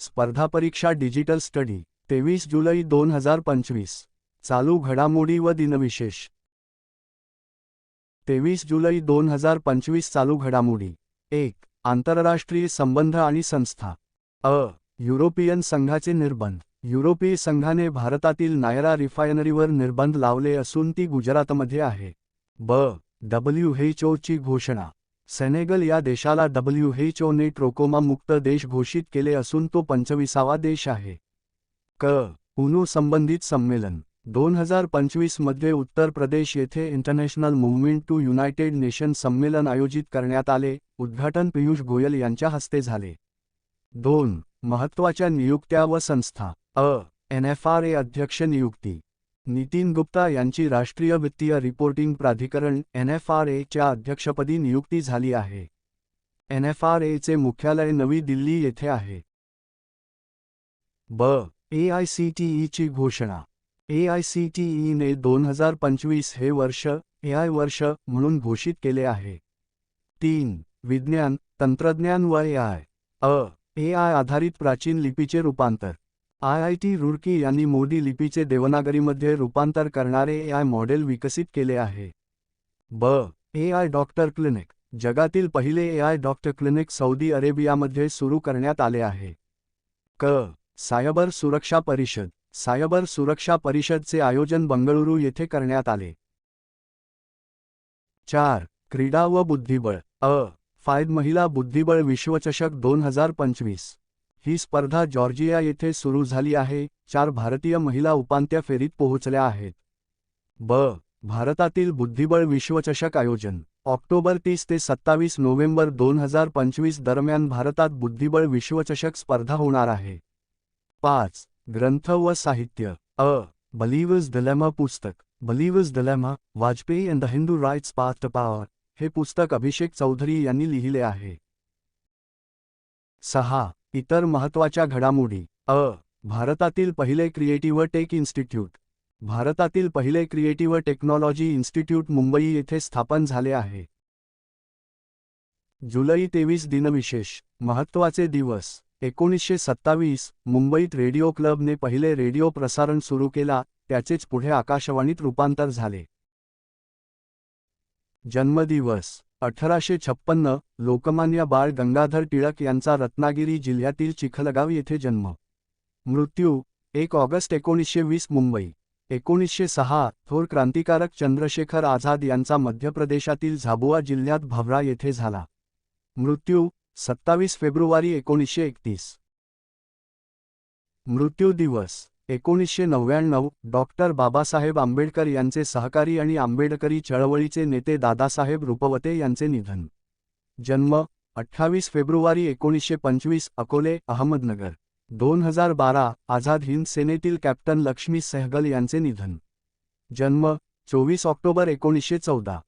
स्पर्धा परीक्षा digital study तेवीस जुलै दोन हजार पंचवीस. चालू घडामोडी व दिनविशेष. तेवीस जुलै दोन हजार पंचवीस चालू घडामोडी. एक आंतरराष्ट्रीय संबंध आणि संस्था. अ युरोपियन संघाचे निर्बंध. युरोपीय संघाने भारतातील नायरा रिफायनरीवर निर्बंध लावले असून ती गुजरातमध्ये आहे. ब डब्ल्यू एच ची घोषणा. सेनेगल या देशाला डब्ल्यू एच ओने ट्रोकोमा मुक्त देश घोषित केले असून तो पंचविसावा देश आहे. क. उनो संबंधित संमेलन. दोन हजार पंचवीसमध्ये उत्तर प्रदेश येथे international movement to united nation संमेलन आयोजित करण्यात आले. उद्घाटन पियुष गोयल यांच्या हस्ते झाले. दोन. महत्त्वाच्या नियुक्त्या व संस्था. अ. एन एफ आर ए अध्यक्ष नियुक्ती. नितीन गुप्ता यांची राष्ट्रीय वित्तीय रिपोर्टिंग प्राधिकरण एन एफ आर एच्या अध्यक्षपदी नियुक्ती झाली आहे. एन एफ आर एचे मुख्यालय नवी दिल्ली येथे आहे. ब. ए आय सी टी ईची घोषणा. ए आय सी टी ईने दोन हजार पंचवीस हे वर्ष ए आय वर्ष म्हणून घोषित केले आहे. तीन. विज्ञान तंत्रज्ञान व ए आय. अ. ए आय आधारित प्राचीन लिपीचे रूपांतर. आय आय टी रुर्की यांनी मोडी लिपीचे देवनागरीमध्ये रूपांतर करणारे ए आय मॉडेल विकसित केले आहे. ब. ए आय डॉक्टर क्लिनिक जगातील पहिले A I doctor clinic Saudi अरेबियामध्ये सुरू करण्यात आले आहे. क. सायबर सुरक्षा परिषद सायबर सुरक्षा परिषदचे आयोजन बंगळुरू येथे करण्यात आले. चार. क्रीडा व बुद्धिबळ अ. फायद महिला बुद्धिबळ विश्वचषक दोन हजार पंचवीस. ही स्पर्धा जॉर्जिया येथे सुरू झाली आहे. चार भारतीय महिला उपांत्य फेरीत पोहोचल्या आहेत. ब. भारतातील बुद्धिबळ विश्वचषक आयोजन. ऑक्टोबर तीस ते सत्तावीस नोव्हेंबर दोन हजार पंचवीस दरम्यान भारतात बुद्धिबळ विश्वचषक स्पर्धा होणार आहे. पाच. ग्रंथ व साहित्य. अ. बलिव्हज दलेमा पुस्तक. Believer's dilemma Vajpayee and the Hindu right's path power हे पुस्तक अभिषेक चौधरी यांनी लिहिले आहे. सहा. इतर महत्त्वाच्या घडामोडी. अ. भारतातील पहिले क्रिएटिव्ह टेक इन्स्टिट्यूट. भारतातील पहिले क्रिएटिव्ह टेक्नॉलॉजी इन्स्टिट्यूट मुंबई येथे स्थापन झाले आहे. जुलै तेवीस दिनविशेष. महत्त्वाचे दिवस. एकोणीसशे सत्तावीस. मुंबईत रेडिओ क्लबने पहिले रेडिओ प्रसारण सुरू केला त्याचेच पुढे आकाशवाणीत रूपांतर झाले. जन्मदिवस. अठराशे छप्पन्न लोकमान्य बाळ गंगाधर टिळक यांचा रत्नागिरी जिल्ह्यातील चिखलगाव येथे जन्म. मृत्यू एक ऑगस्ट एकोणीसशे वीस मुंबई. एकोणीसशे सहा थोर क्रांतिकारक चंद्रशेखर आझाद यांचा मध्य प्रदेशातील झाबुआ जिल्ह्यात भवरा येथे झाला. मृत्यू सत्तावीस फेब्रुवारी एकोणीसशे एकतीस. मृत्यू दिवस एकोणीसशे नव्याण्णव डॉक्टर बाबासाहेब आंबेडकर यांचे सहकारी आणि आंबेडकरी चळवळीचे नेते दादासाहेब रुपवते यांचे निधन. जन्म अठ्ठावीस फेब्रुवारी एकोणीसशे पंचवीस अकोले अहमदनगर. दोन हजार बारा आझाद हिंद सेनेतील कॅप्टन लक्ष्मी सेहगल यांचे निधन. जन्म चोवीस ऑक्टोबर एकोणीसशे चौदा.